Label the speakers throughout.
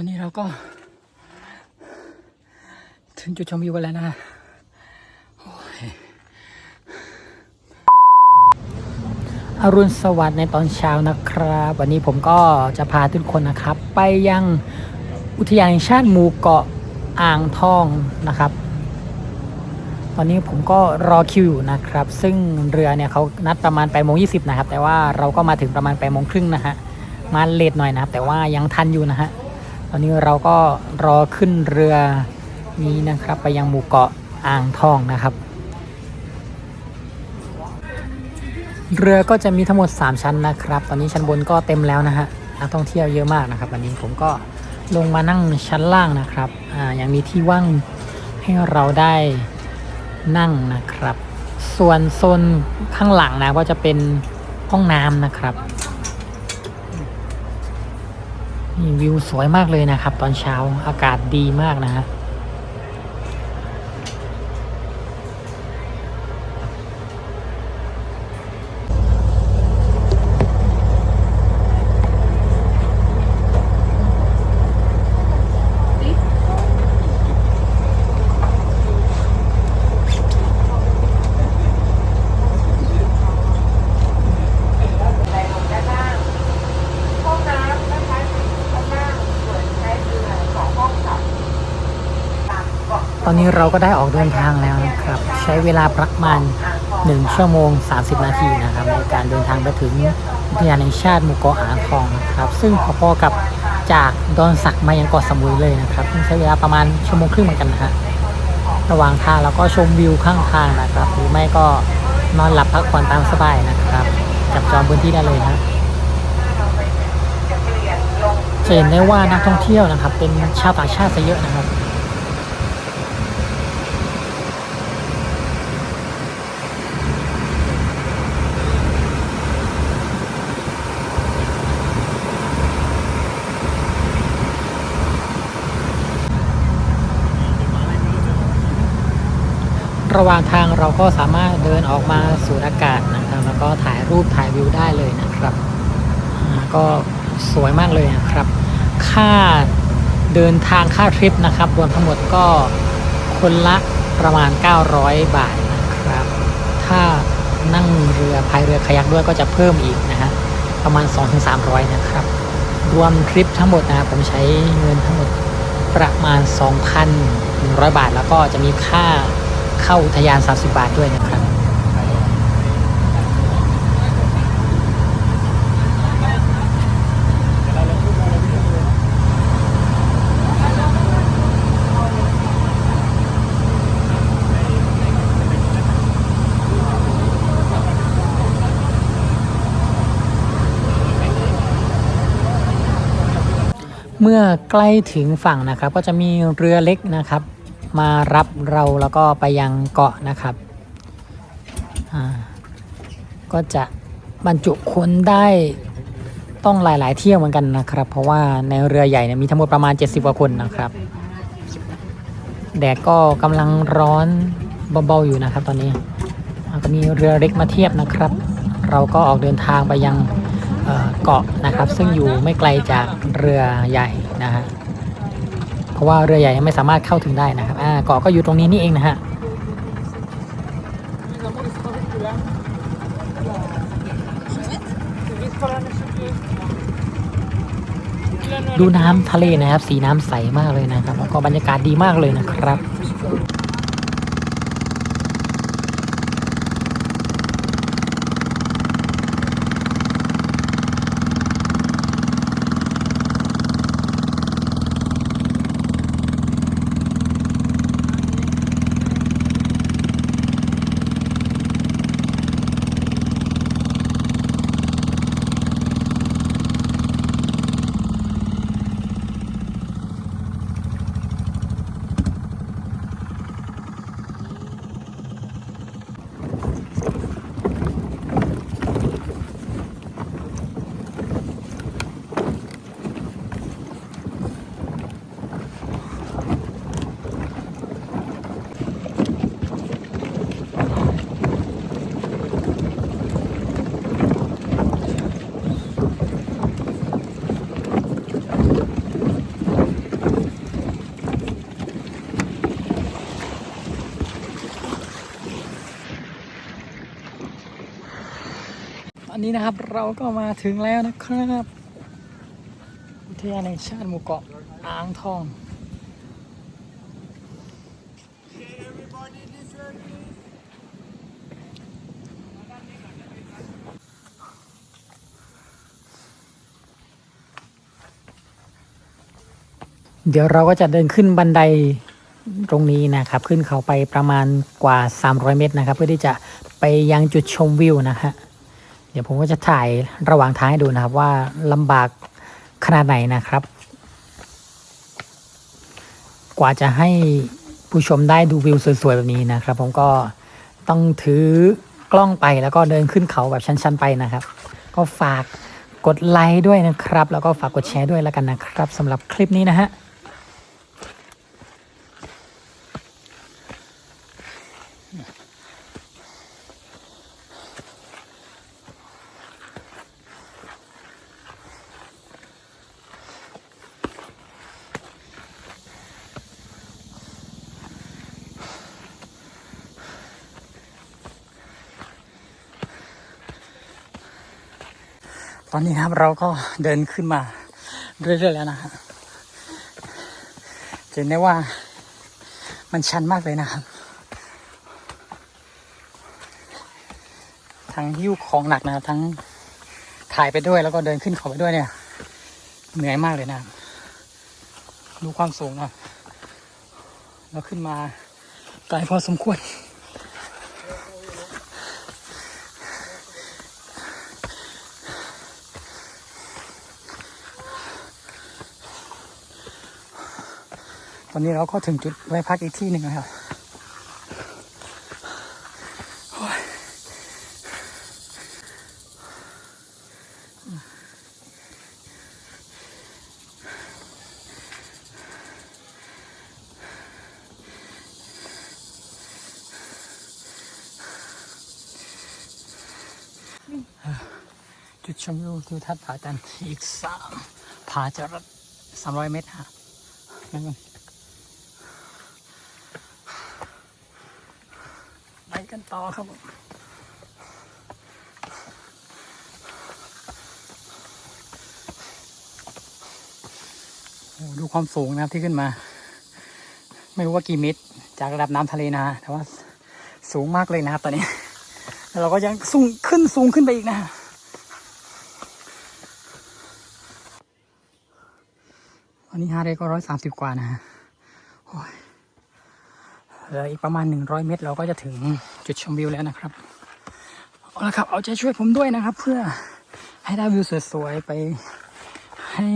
Speaker 1: อนนี้เราก็ ถึงจุดชมวิวกันแล้วนะอรุณสวัสดิ์ในตอนเช้านะครับ วันนี้ผมก็จะพาทุกคนนะครับ ไปยังอุทยานแห่งชาติหมู่เกาะอ่างทองนะครับ ตอนนี้ผมก็รอคิวอยู่นะครับ ซึ่งเรือเนี่ยเขานัดประมาณ8โมง20นะครับ แต่ว่าเราก็มาถึงประมาณ8โมงครึ่งนะฮะ มาเลทหน่อยนะครับ แต่ว่ายังทันอยู่นะฮะ ตอนนี้เราก็รอขึ้นเรือนี้นะครับ ไปยังหมู่เกาะอ่างทองนะครับ เรือก็จะมีทั้งหมด 3 ชั้นนะครับ ตอนนี้ชั้นบนก็เต็มแล้วนะฮะนักท่องเที่ยวเยอะมากนะครับวันนี้ผมก็ลงมานั่งชั้นล่างนะครับอ่ายังมีที่ว่างให้เราได้นั่งนะครับ ส่วนโซนข้างหลังนะก็จะเป็นห้องน้ำนะครับ นี่วิวสวยมากเลยนะครับ ตอนเช้าอากาศดีมากนะฮะ
Speaker 2: ห้องน้ำนะคะข้างล่างส่วนใช้เรือสองห้องค่ะตามเกาะ
Speaker 1: ต อนนี้เราก็ได้ออกเดินทางแล้วนะครับ ใช้เวลาประมาณ 1 ชั่วโมง 30 นาทีนะครับ ในการเดินทางไปถึงอุทยานแห่งชาติหมู่เกาะอ่างทองนะครับ ซึ่งพอๆกับจากดอนสักมายังเกาะสมุยเลยนะครับซึ่งใช้เวลาประมาณชั่วโมงครึ่งเหมือนกันนะฮะระหว่างทางเราก็ชมวิวข้างทางนะครับ หรือไม่ก็นอนหลับพักผ่อนตามสบายนะครับจับจองพื้นที่ได้เลยนะ
Speaker 2: จะเปลี่ยนลง
Speaker 1: จะเห็นได้ว่านักท่องเที่ยวนะครับ เป็นชาวต่างชาติซะเยอะนะครับ ระหว่างทางเราก็สามารถเดินออกมาสูดอากาศนะครับ แล้วก็ถ่ายรูปถ่ายวิวได้เลยนะครับ ก็สวยมากเลยนะครับ ค่าเดินทางค่าทริปนะครับรวมทั้งหมดก็คนละประมาณ 900 บาทนะครับ ถ้านั่งเรือพายเรือคายักด้วยก็จะเพิ่มอีกนะฮะประมาณ 2-300 นะครับ รวมทริปทั้งหมดนะครับผมใช้เงินทั้งหมดประมาณ 2,100 บาท แล้วก็จะมีค่า เข้าอุทยาน 30 บาทด้วยนะครับ เมื่อใกล้ถึงฝั่งนะครับ ก็จะมีเรือเล็กนะครับ มารับเราแล้วก็ไปยังเกาะนะครับอ่าก็จะบรรจุคนได้ต้องหลาย ๆ เที่ยวเหมือนกันนะครับ เพราะว่าในเรือใหญ่เนี่ยมีทั้งหมดประมาณ 70กว่าคนนะครับแดดก็กำลังร้อนเบาๆอยู่นะครับ ตอนนี้ก็มีเรือเล็กมาเทียบนะครับ เราก็ออกเดินทางไปยังเอ่อเกาะนะครับ ซึ่งอยู่ไม่ไกลจากเรือใหญ่นะฮะ เพราะว่าเรือใหญ่ยังไม่สามารถเข้าถึงได้นะครับอ่าเกาะก็อยู่ตรงนี้นี่เองนะฮะดูน้ำทะเลนะครับ สีน้ำใสมากเลยนะครับ แล้วก็บรรยากาศดีมากเลยนะครับ
Speaker 2: นะ
Speaker 3: ครับ เราก็มาถึงแล้วนะครับอุทยานแห่งชาติหมู่เกาะอ่างทองเดี๋ยวเราก็จะเดินขึ้นบันไดตรงนี้นะครับ ขึ้นเขาไปประมาณกว่า 300 เมตรนะครับ เพื่อที่จะไปยังจุดชมวิวนะฮะ เดี๋ยวผมก็จะถ่ายระหว่างทางให้ดูนะครับว่าลำบากขนาดไหนนะครับ กว่าจะให้ผู้ชมได้ดูวิวสวยๆแบบนี้นะครับ ผมก็ต้องถือกล้องไปแล้วก็เดินขึ้นเขาแบบชันๆไปนะครับ ก็ฝากกดไลค์ด้วยนะครับ แล้วก็ฝากกดแชร์ด้วยแล้วกันนะครับสำหรับคลิปนี้นะฮะ ตอนนี้นะครับเราก็เดินขึ้นมาเรื่อยๆแล้วนะฮะเห็นได้ว่ามันชันมากเลยนะครับ ทั้งหิ้วของหนักนะครับทั้งถ่ายไปด้วยแล้วก็เดินขึ้นเขาไปด้วยเนี่ย เหนื่อยมากเลยนะ ดูความสูงนะแล้วขึ้นมาไกลพอสมควร อนนี้เราก็ถึงจุดไว้พักอีกที่หนึ่งนะครับจุดชมวิวทิวทัศน์ผาจันทร์อีกสามผาจรัดสามร้อยเมตรฮะนั่นก่อน ไปกัน ต่อครับผมดูความสูงนะครับที่ขึ้นมา ไม่รู้ว่ากี่เมตร จากระดับน้ำทะเลนะฮะแต่ว่าสูงมากเลยนะครับ ตอนนี้แล้วเราก็ยังสูงขึ้นสูงขึ้นไปอีกนะฮะวันนี้ฮาร์เรย์ก็ร้อยสามสิบกว่านะฮะโอ้ยเหลืออีกประมาณ100เมตร เราก็จะถึง จุดชมวิวแล้วนะครับเอาละครับ เอาใจช่วยผมด้วยนะครับ เพื่อให้ได้วิวสวยๆไปให้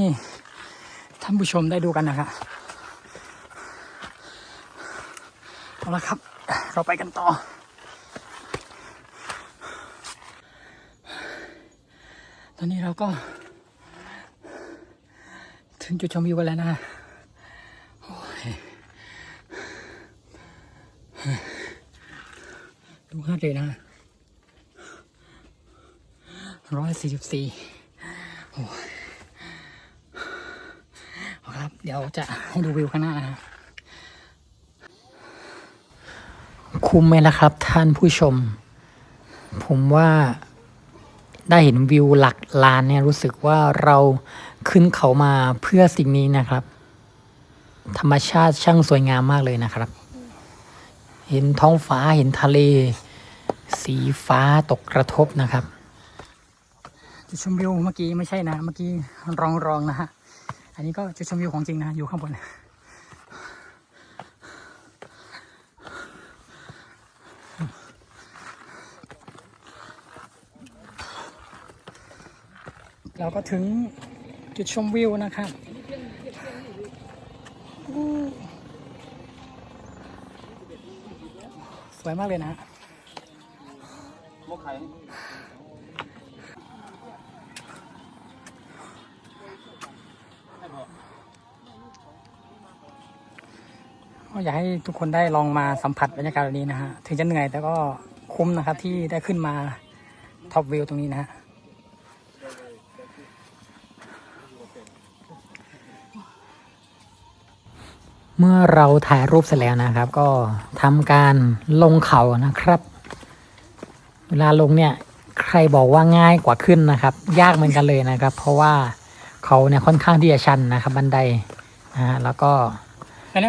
Speaker 3: ท่านผู้ชมได้ดูกันนะครับเอาละครับ เราไปกันต่อ ตอนนี้เราก็ ถึงจุดชมวิวกันแล้วนะ โอ้ย ดูฮาดเลยนะร้อยสี่สิบสี่โอ้ครับ เดี๋ยวจะให้ดูวิวข้างหน้านะคุ้มไหมล่ะครับ ท่านผู้ชม ผมว่าได้เห็นวิวหลักล้านเนี่ยรู้สึกว่าเราขึ้นเขามาเพื่อสิ่งนี้นะครับ ธรรมชาติช่างสวยงามมากเลยนะครับ เห็นท้องฟ้าเห็นทะเล สีฟ้าตกกระทบนะครับจุดชมวิวเมื่อกี้ไม่ใช่นะ เมื่อกี้รองรองนะฮะอันนี้ก็จุดชมวิวของจริงนะอยู่ข้างบนเราก็ถึงจุดชมวิวนะครับ สวยมากเลยนะก็อยากให้ทุกคนได้ลองมาสัมผัสบรรยากาศแบบนี้นะฮะ ถึงจะเหนื่อยแต่ก็คุ้มนะครับที่ได้ขึ้นมาท็อปวิวตรงนี้นะฮะ เมื่อเราถ่ายรูปเสร็จแล้วนะครับ ก็ทำการลงเขานะครับ เวลาลงเนี่ย
Speaker 1: ใครบอกว่าง่ายกว่าขึ้นนะครับ ยากเหมือนกันเลยนะครับ เพราะว่าเขาเนี่ยค่อนข้างที่จะชันนะครับบันไดนะฮะแล้วก็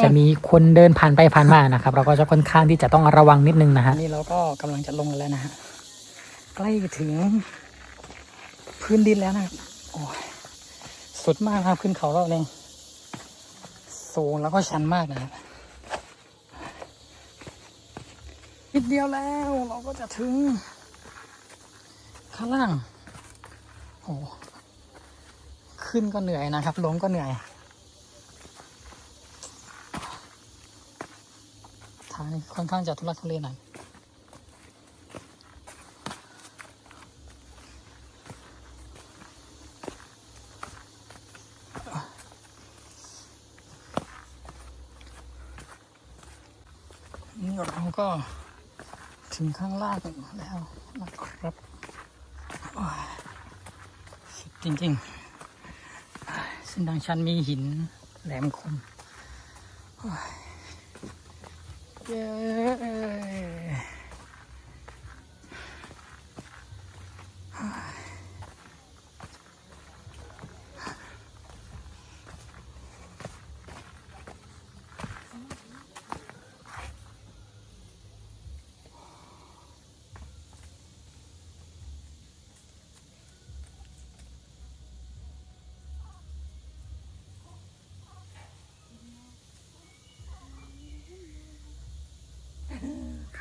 Speaker 1: จะมีคนเดินผ่านไปผ่านมานะครับ เราก็จะค่อนข้างที่จะต้องระวังนิดนึงนะฮะ
Speaker 3: นี่เราก็กำลังจะลงกันแล้วนะฮะใกล้ถึงพื้นดินแล้วนะครับโอ้ยสุดมากครับขึ้นเขารอบนี้ สูงแล้วก็ชันมากนะครับนิดเดียวแล้วเราก็จะถึง ข้างล่างโอ้ขึ้นก็เหนื่อยนะครับ ลงก็เหนื่อย ทางนี้ค่อนข้างจะทุลักทุเลหน่อย ก็ถึงข้างล่างแล้วนะครับสุดจริงๆเส้นทางชันมีหินแหลมคมเย้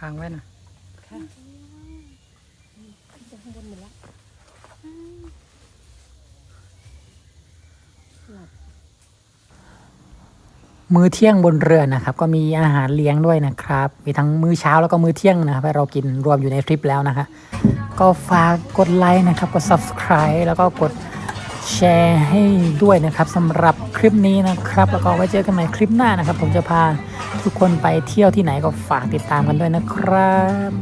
Speaker 3: ค้างไว้นะ
Speaker 1: มื้อเที่ยงบนเรือนะครับ ก็มีอาหารเลี้ยงด้วยนะครับ มีทั้งมื้อเช้าแล้วก็มื้อเที่ยงนะครับให้เรากินรวมอยู่ในทริปแล้วนะคะก็ฝากกดไลค์นะครับ กด subscribe แล้วก็กดแชร์ให้ด้วยนะครับสำหรับคลิปนี้นะครับ แล้วก็ไว้เจอกันใหม่คลิปหน้านะครับ ผมจะพา ทุกคนไปเที่ยวที่ไหนก็ฝากติดตามกันด้วยนะครับ